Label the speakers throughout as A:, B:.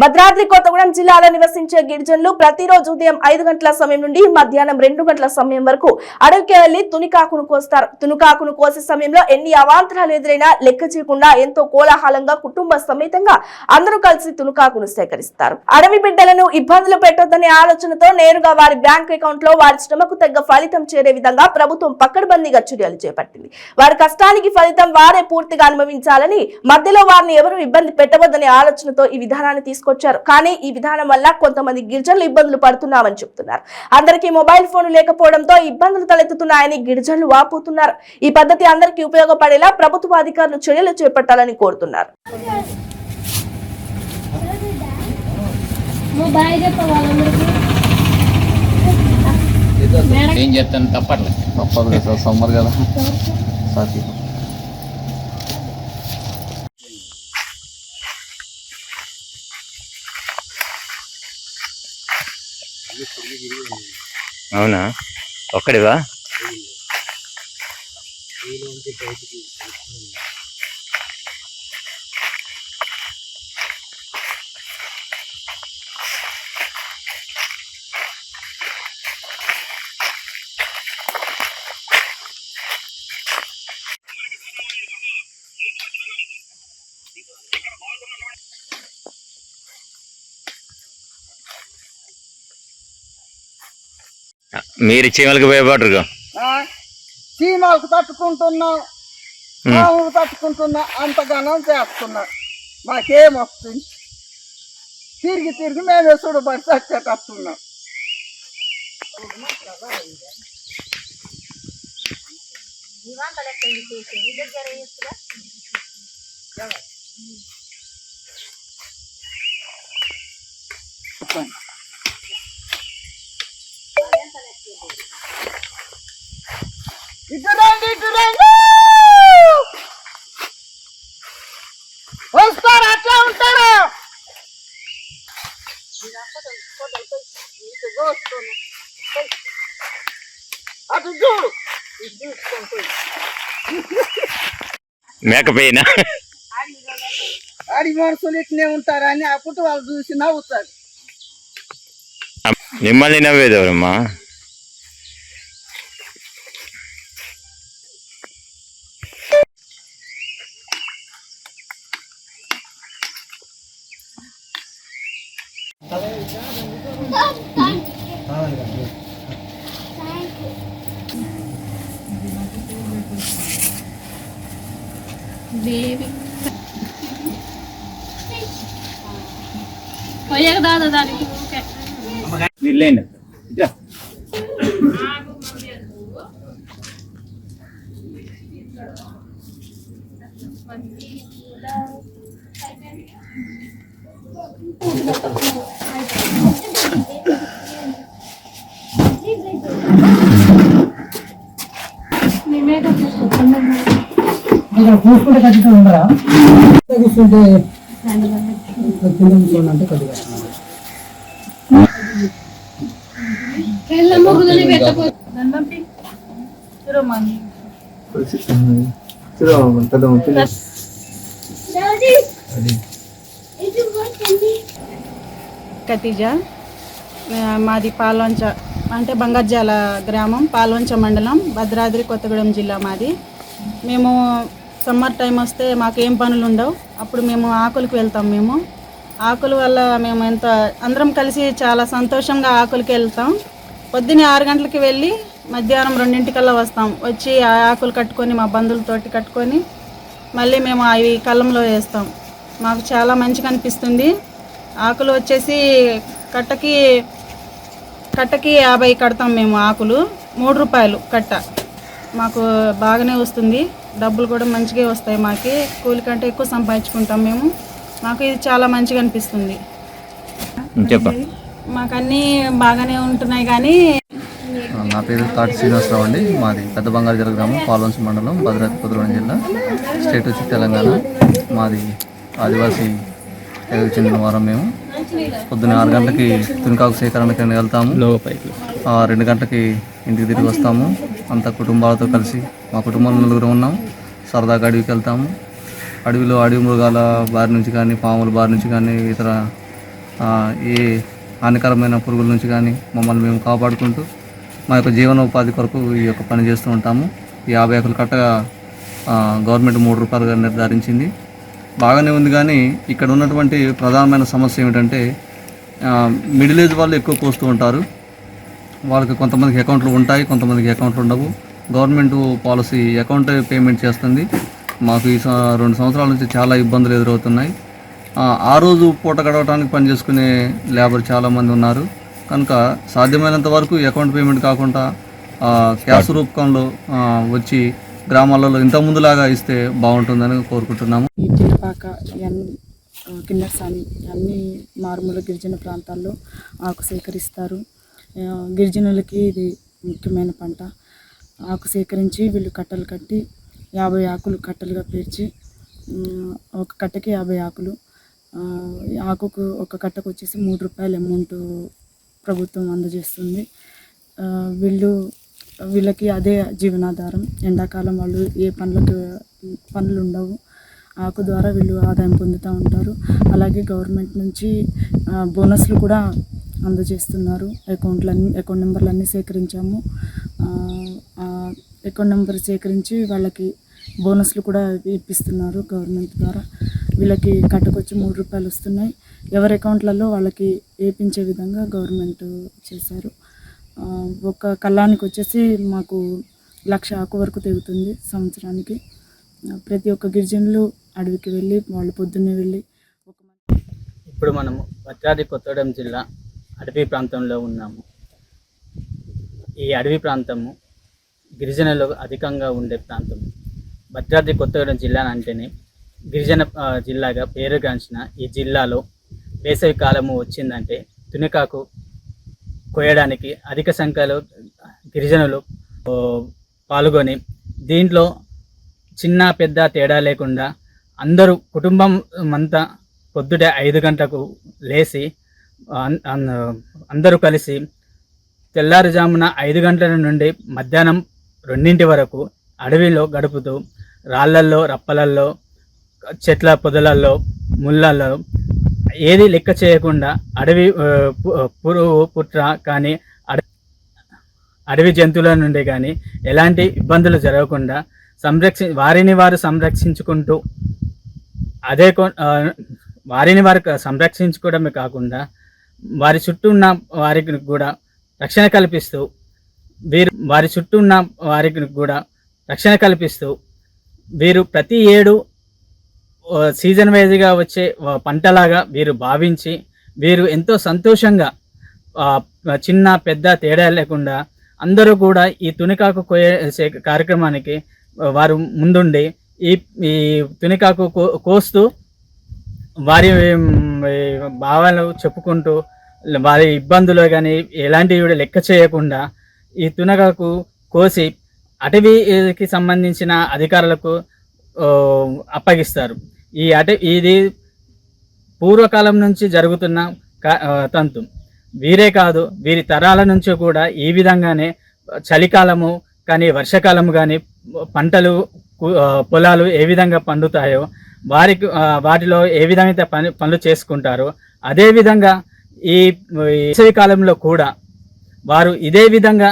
A: భద్రాద్రి కొత్తగూడెం జిల్లాలో నివసించే గిరిజనులు ప్రతిరోజు ఉదయం ఐదు గంటల సమయం నుండి మధ్యాహ్నం రెండు గంటల సమయం వరకు అడవికి వెళ్ళి తునికాకును కోస్తారు. తునికాకును కోసే సమయంలో ఎన్ని అవాంతరాలు ఎదురైనా లెక్క చేయకుండా ఎంతో కోలాహలంగా కుటుంబ సమేతంగా అందరూ కలిసి తునికాకును సేకరిస్తారు. అడవి బిడ్డలను ఇబ్బందులు పెట్టొద్దనే ఆలోచనతో నేరుగా వారి బ్యాంక్ అకౌంట్లో వారి శ్రమకు తగ్గ ఫలితం చేరే విధంగా ప్రభుత్వం పక్కడబందీగా చర్యలు చేపట్టింది. వారి కష్టానికి ఫలితం వారే పూర్తిగా అనుభవించాలని మధ్యలో వారిని ఎవరు ఇబ్బంది పెట్టవద్దనే ఆలోచనతో ఈ విధానాన్ని తీసుకొచ్చారు. కానీ ఈ విధానం వల్ల కొంతమంది గిరిజనులు ఇబ్బందులు పడుతున్నామని చెప్తున్నారు. అందరికీ మొబైల్ ఫోన్ లేకపోవడంతో ఇబ్బందులు తలెత్తుతున్నాయని గిరిజనులు వాపోతున్నారు. ఈ పద్ధతి అందరికీ ఉపయోగపడేలా ప్రభుత్వ అధికారులు చర్యలు చేపట్టాలని కోరుతున్నారు.
B: ఏం చెప్తాను తప్పట్లే
C: తప్పదు కదా సార్ సమ్మర్ కదా. సాకి
B: అవునా? ఒక్కడివా? మీరు చీమలకి భయపడరు
D: చీమలకు తట్టుకుంటున్నాం తట్టుకుంటున్నా అంతగానం చేస్తున్నా. మాకేం వస్తుంది? తిరిగి తిరిగి మేమే చూడబడి చచ్చేటట్టున్నాం. ఇటు రండి ఇటు రండి వస్తారు అట్లా ఉంటారు! అటు చూడు.
B: మేకపోయినా?
D: ఆడి మనుషులు ఇట్నే ఉంటారని అప్పుడు వాళ్ళు చూసి నవ్వుతారు.
B: మిమ్మల్ని నవ్వేది
E: బేబీ పోయాక దాదా దానికి ఊరికే.
B: వీళ్ళేండి
F: చూసుకుంటే ఖచ్చితంగా ఉండరా? కూర్చుంటే కింద కూర్చోండి అంటే కొద్దిగా.
G: ఆ, మాది పాల్వంచ అంటే బంగార్జాల గ్రామం పాల్వంచ మండలం భద్రాద్రి కొత్తగూడెం జిల్లా మాది. మేము సమ్మర్ టైం వస్తే మాకు ఏం పనులు ఉండవు. అప్పుడు మేము ఆకులకు వెళ్తాం మేము. ఆకుల వల్ల మేము ఎంత అందరం కలిసి చాలా సంతోషంగా ఆకులకి వెళ్తాం. పొద్దున్నే ఆరు గంటలకి వెళ్ళి మధ్యాహ్నం రెండింటికల్లా వస్తాం. వచ్చి ఆ ఆకులు కట్టుకొని మా బంధువులతోటి కట్టుకొని మళ్ళీ మేము అవి కళ్ళంలో వేస్తాం. మాకు చాలా మంచిగా అనిపిస్తుంది. ఆకులు వచ్చేసి కట్టకి కట్టకి యాభై కడతాం మేము ఆకులు. మూడు రూపాయలు కట్ట. మాకు బాగానే వస్తుంది. డబ్బులు కూడా మంచిగా వస్తాయి మాకి. కూలి కంటే ఎక్కువ సంపాదించుకుంటాం మేము. మాకు ఇది చాలా మంచిగా అనిపిస్తుంది.
B: చెప్ప.
G: మాకు అన్నీ బాగానే ఉంటున్నాయి కానీ
C: నా పేరు తాటి శ్రీనివాసరావు అండి. మాది పెద్ద బంగారు గ్రామం పాల్వంశ మండలం భద్రాద్రి కొత్తగూడెం జిల్లా స్టేట్ వచ్చి తెలంగాణ. మాది ఆదివాసీ తెగకు చెందిన వారం మేము. పొద్దున్న ఆరు గంటలకి తునికాకు సేకరణకి వెళ్తాము. ఆ, రెండు గంటలకి ఇంటికి తిరిగి వస్తాము. అంత కుటుంబాలతో కలిసి మా కుటుంబంలో నలుగురు ఉన్నాం. సరదాగా అడవికి వెళ్తాము. అడవిలో అడవి మృగాల బారి నుంచి కానీ పాముల బారి నుంచి కానీ ఇతర ఏ హానికరమైన పురుగుల నుంచి కానీ మమ్మల్ని మేము కాపాడుకుంటూ మా యొక్క జీవనోపాధి కొరకు ఈ యొక్క పని చేస్తూ ఉంటాము. ఈ యాభై ఆకులు కట్ట గవర్నమెంట్ మూడు రూపాయలుగా నిర్ధారించింది. బాగానే ఉంది కానీ ఇక్కడ ఉన్నటువంటి ప్రధానమైన సమస్య ఏమిటంటే మిడిల్ ఏజ్ వాళ్ళు ఎక్కువ కోస్తూ ఉంటారు. వాళ్ళకి కొంతమందికి అకౌంట్లు ఉంటాయి కొంతమందికి అకౌంట్లు ఉండవు. గవర్నమెంట్ పాలసీ అకౌంట్ పేమెంట్ చేస్తుంది. మాకు ఈ రెండు సంవత్సరాల నుంచి చాలా ఇబ్బందులు ఎదురవుతున్నాయి. ఆ, ఆ రోజు పూట గడవడానికి పనిచేసుకునే లేబర్ చాలామంది ఉన్నారు. కనుక సాధ్యమైనంత వరకు అకౌంట్ పేమెంట్ కాకుండా ఆ, క్యాష్ రూపకంలో వచ్చి గ్రామాలలో ఇంత ముందులాగా ఇస్తే బాగుంటుందని కోరుకుంటున్నాము.
H: ఈ ఎన్ అన్ని మారుమూల గిరిజన ప్రాంతాల్లో ఆకు సేకరిస్తారు. గిరిజనులకి ఇది ముఖ్యమైన పంట. ఆకు సేకరించి వీళ్ళు కట్టలు కట్టి యాభై ఆకులు కట్టలుగా పేర్చి ఒక కట్టకి యాభై ఆకులు ఆకుకు ఒక కట్టకు వచ్చేసి మూడు రూపాయల అమౌంట్ ప్రభుత్వం అందజేస్తుంది. వీళ్ళు వీళ్ళకి అదే జీవనాధారం. ఎండాకాలం వాళ్ళు ఏ పనులకు పనులు ఉండవు ఆకు ద్వారా వీళ్ళు ఆదాయం పొందుతూ ఉంటారు. అలాగే గవర్నమెంట్ నుంచి బోనస్లు కూడా అందజేస్తున్నారు. అకౌంట్లన్నీ అకౌంట్ నెంబర్లు అన్నీ సేకరించాము అకౌంట్ నెంబర్ సేకరించి వాళ్ళకి బోనస్లు కూడా ఇప్పిస్తున్నారు గవర్నమెంట్ ద్వారా. వీళ్ళకి కట్టకొచ్చి మూడు రూపాయలు వస్తున్నాయి. ఎవరి అకౌంట్లలో వాళ్ళకి వేపించే విధంగా గవర్నమెంట్ చేశారు. ఒక కళ్ళానికి వచ్చేసి మాకు లక్ష ఆకు వరకు తెగుతుంది సంవత్సరానికి. ప్రతి ఒక్క గిరిజనులు అడవికి వెళ్ళి వాళ్ళు పొద్దున్నే వెళ్ళి ఒక
I: ఇప్పుడు మనము భద్రాద్రి కొత్తగూడెం జిల్లా అడవి ప్రాంతంలో ఉన్నాము. ఈ అడవి ప్రాంతము గిరిజనులు అధికంగా ఉండే ప్రాంతం. భద్రాద్రి కొత్తగూడెం జిల్లా అంటేనే గిరిజన జిల్లాగా పేరుగాంచిన ఈ జిల్లాలో వేసవి కాలము వచ్చిందంటే తునికాకు కోయడానికి అధిక సంఖ్యలో గిరిజనులు పాల్గొని దీంట్లో చిన్న పెద్ద తేడా లేకుండా అందరూ కుటుంబం అంతా పొద్దుటే ఐదు గంటలకు లేచి అందరూ కలిసి తెల్లారుజామున ఐదు గంటల నుండి మధ్యాహ్నం రెండింటి వరకు అడవిలో గడుపుతూ రాళ్ళల్లో రప్పలల్లో చెట్ల పొదలల్లో ముళ్ళల్లో ఏది లెక్క చేయకుండా అడవి పురుగు పుట్ర కానీ అడవి అడవి జంతువుల నుండి కానీ ఎలాంటి ఇబ్బందులు జరగకుండా సంరక్షి వారిని వారు సంరక్షించుకుంటూ అదే కొ- వారిని వారు సంరక్షించుకోవడమే కాకుండా వారి చుట్టూ ఉన్న వారికి కూడా రక్షణ కల్పిస్తూ వీరు వారి చుట్టూ ఉన్న వారికి కూడా రక్షణ కల్పిస్తూ వీరు ప్రతి ఏడు సీజన్ వైజ్గా వచ్చే పంటలాగా వీరు భావించి వీరు ఎంతో సంతోషంగా చిన్న పెద్ద తేడా లేకుండా అందరూ కూడా ఈ తునికాకు కోయే కార్యక్రమానికి వారు ముందుండి ఈ ఈ తునికాకు కో- కోస్తూ వారి భావాలు చెప్పుకుంటూ వారి ఇబ్బందులు కానీ ఎలాంటివి లెక్క చేయకుండా ఈ తునగకు కోసి అటవీకి సంబంధించిన అధికారులకు అప్పగిస్తారు. ఈ అట ఇది పూర్వకాలం నుంచి జరుగుతున్న తంతు. వీరే కాదు వీరి తరాల నుంచి కూడా ఈ విధంగానే చలికాలము కానీ వర్షాకాలము కానీ పంటలు పొలాలు ఏ విధంగా పండుతాయో వారికి వాటిలో ఏ విధంగా పని పనులు చేసుకుంటారో అదేవిధంగా ఈ వేసవి కాలంలో కూడా వారు ఇదే విధంగా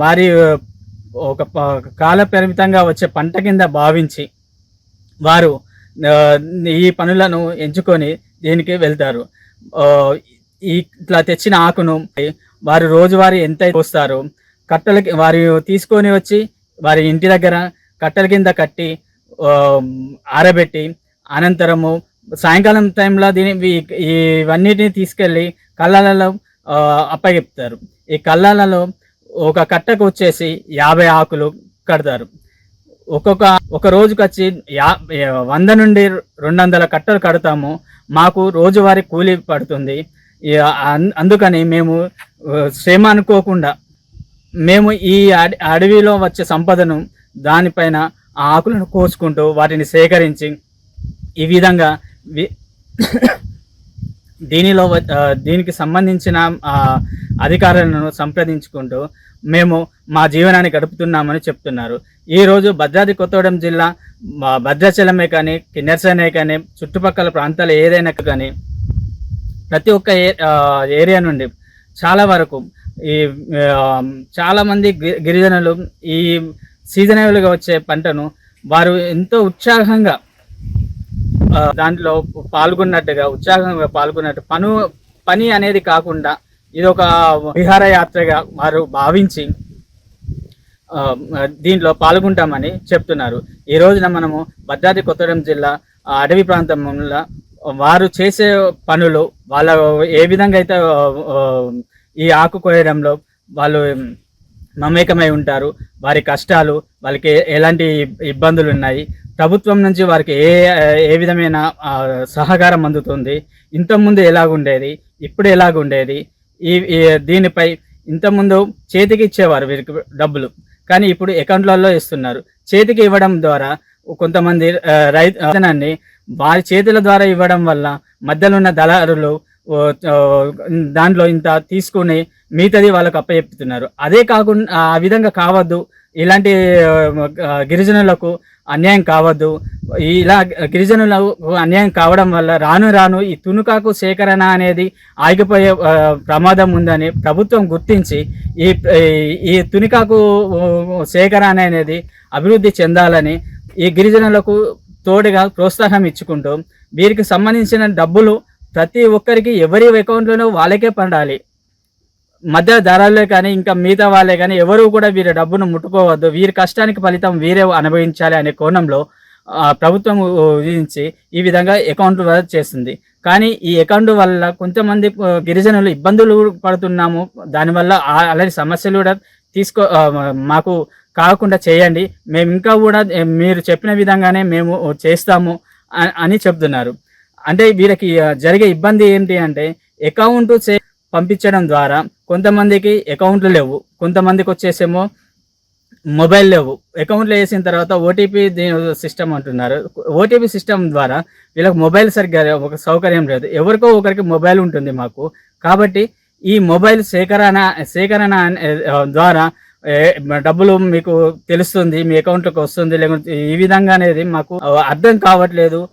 I: వారి ఒక ప- కాల పరిమితంగా వచ్చే పంట కింద భావించి వారు ఈ పనులను ఎంచుకొని దీనికి వెళ్తారు. ఈ ఇట్లా తెచ్చిన ఆకును వారు రోజువారీ ఎంత పోస్తారు కట్టలకి వారు తీసుకొని వచ్చి వారి ఇంటి దగ్గర కట్టెల కింద కట్టి ఆరబెట్టి అనంతరము సాయంకాలం టైంలో దీని ఇవన్నిటిని తీసుకెళ్ళి కళ్ళలలో అప్పగిస్తారు ఈ కళ్ళలలో ఒక కట్టకు వచ్చేసి యాభై ఆకులు కడతారు. ఒక్కొక్క ఒక రోజుకి వచ్చి యా వంద నుండి రెండు వందల కట్టలు కడతాము. మాకు రోజువారీ కూలీ పడుతుంది. అందుకని మేము శ్రమ అనుకోకుండా మేము ఈ అడవిలో వచ్చే సంపదను దానిపైన ఆ ఆకులను కోసుకుంటూ వాటిని సేకరించి ఈ విధంగా వి- దీనిలో దీనికి సంబంధించిన అధికారులను సంప్రదించుకుంటూ మేము మా జీవనాన్ని గడుపుతున్నామని చెప్తున్నారు. ఈరోజు భద్రాద్రి కొత్తగూడెం జిల్లా భద్రాచలమే కానీ కిన్నెరసనే కానీ చుట్టుపక్కల ప్రాంతాలు ఏదైనా కానీ ప్రతి ఒక్క ఏ- ఏరియా నుండి చాలా వరకు ఈ చాలామంది గి- గిరిజనులు ఈ సీజనబుల్గా వచ్చే పంటను వారు ఎంతో ఉత్సాహంగా దాంట్లో పాల్గొన్నట్టుగా ఉత్సాహంగా పాల్గొన్నట్టు పను పని అనేది కాకుండా ఇది ఒక విహారయాత్రగా వారు భావించి దీంట్లో పాల్గొంటామని చెప్తున్నారు. ఈ రోజున మనము భద్రాద్రి కొత్తగూడెం జిల్లా అడవి ప్రాంతంలో వారు చేసే పనులు వాళ్ళ ఏ విధంగా అయితే ఈ ఆకు కోయడంలో వాళ్ళు మమేకమై ఉంటారు. వారి కష్టాలు వాళ్ళకి ఎలాంటి ఇబ్బందులు ఉన్నాయి. ప్రభుత్వం నుంచి వారికి ఏ ఏ విధమైన సహకారం అందుతుంది. ఇంతకుముందు ఎలాగుండేది? ఇప్పుడు ఎలాగుండేది? ఈ దీనిపై ఇంతకుముందు చేతికి ఇచ్చేవారు వీరికి డబ్బులు. కానీ ఇప్పుడు అకౌంట్లలో ఇస్తున్నారు. చేతికి ఇవ్వడం ద్వారా కొంతమంది రైతనాన్ని వారి చేతుల ద్వారా ఇవ్వడం వల్ల మధ్యలో ఉన్న దళారులు దాంట్లో ఇంత తీసుకుని మిగతాది వాళ్ళకు అప్పచెప్తున్నారు. అదే కాకుండా ఆ విధంగా కావద్దు. ఇలాంటి గిరిజనులకు అన్యాయం కావద్దు. ఇలా గిరిజనులకు అన్యాయం కావడం వల్ల రాను రాను ఈ తునుకాకు సేకరణ అనేది ఆగిపోయే ప్రమాదం ఉందని ప్రభుత్వం గుర్తించి ఈ ఈ తునికాకు సేకరణ అనేది అభివృద్ధి చెందాలని ఈ గిరిజనులకు తోడుగా ప్రోత్సాహం ఇచ్చుకుంటూ వీరికి సంబంధించిన డబ్బులు ప్రతి ఒక్కరికి ఎవరి అకౌంట్లోనూ వాళ్ళకే పడాలి. మధ్య ధరలే కానీ ఇంకా మిగతా వాళ్ళే కానీ ఎవరు కూడా వీరి డబ్బును ముట్టుకోవద్దు. వీరి కష్టానికి ఫలితం వీరే అనుభవించాలి అనే కోణంలో ప్రభుత్వం విధించి ఈ విధంగా అకౌంట్ చేస్తుంది కానీ ఈ అకౌంట్ వల్ల కొంతమంది గిరిజనులు ఇబ్బందులు పడుతున్నాము. దానివల్ల అలాంటి సమస్యలు కూడా తీసుకో మాకు కాకుండా చేయండి. మేము ఇంకా కూడా మీరు చెప్పిన విధంగానే మేము చేస్తాము అని చెప్తున్నారు. అంటే వీళ్ళకి జరిగే ఇబ్బంది ఏంటి అంటే అకౌంట్ చే పంపించడం ద్వారా కొంతమందికి అకౌంట్లు లేవు. కొంతమందికి వచ్చేసేమో మొబైల్ లేవు. అకౌంట్లో వేసిన తర్వాత ఓటీపీ దీని సిస్టమ్ అంటున్నారు. ఓటీపీ సిస్టమ్ ద్వారా వీళ్ళకి మొబైల్ సరిగ్గా ఒక సౌకర్యం లేదు. ఎవరికో ఒకరికి మొబైల్ ఉంటుంది మాకు. కాబట్టి ఈ మొబైల్ సేకరణ సేకరణ అనే- ద్వారా డబ్బులు మీకు తెలుస్తుంది మీ అకౌంట్లోకి వస్తుంది లేకుంటే ఈ విధంగా అనేది మాకు అర్థం కావట్లేదు.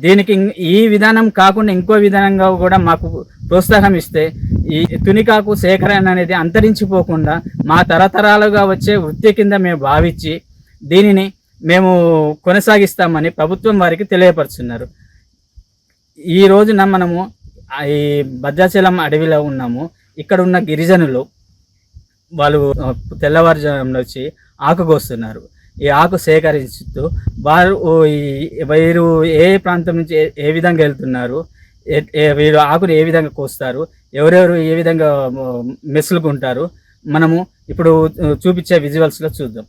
I: దీనికి ఇం- ఈ విధానం కాకుండా ఇంకో విధానంగా కూడా మాకు ప్రోత్సాహం ఇస్తే ఈ తునికాకు సేకరణ అనేది అంతరించిపోకుండా మా తరతరాలుగా వచ్చే వృత్తి కింద మేము భావించి దీనిని మేము కొనసాగిస్తామని ప్రభుత్వం వారికి తెలియపరుచున్నారు ఈ రోజున మనము ఈ భద్రాచలం అడవిలో ఉన్నాము. ఇక్కడ ఉన్న గిరిజనులు వాళ్ళు ఆ, తెల్లవారుజామున వచ్చి ఆకుకొస్తున్నారు ఈ ఆకు సేకరిస్తూ వారు వీరు ఏ ప్రాంతం నుంచి ఏ- ఏ విధంగా వెళ్తున్నారు? వీరు ఆకును ఏ విధంగా కోస్తారు? ఎవరెవరు ఏ విధంగా మెసులుకుంటారు? మనము ఇప్పుడు చూపించే విజువల్స్లో చూద్దాం.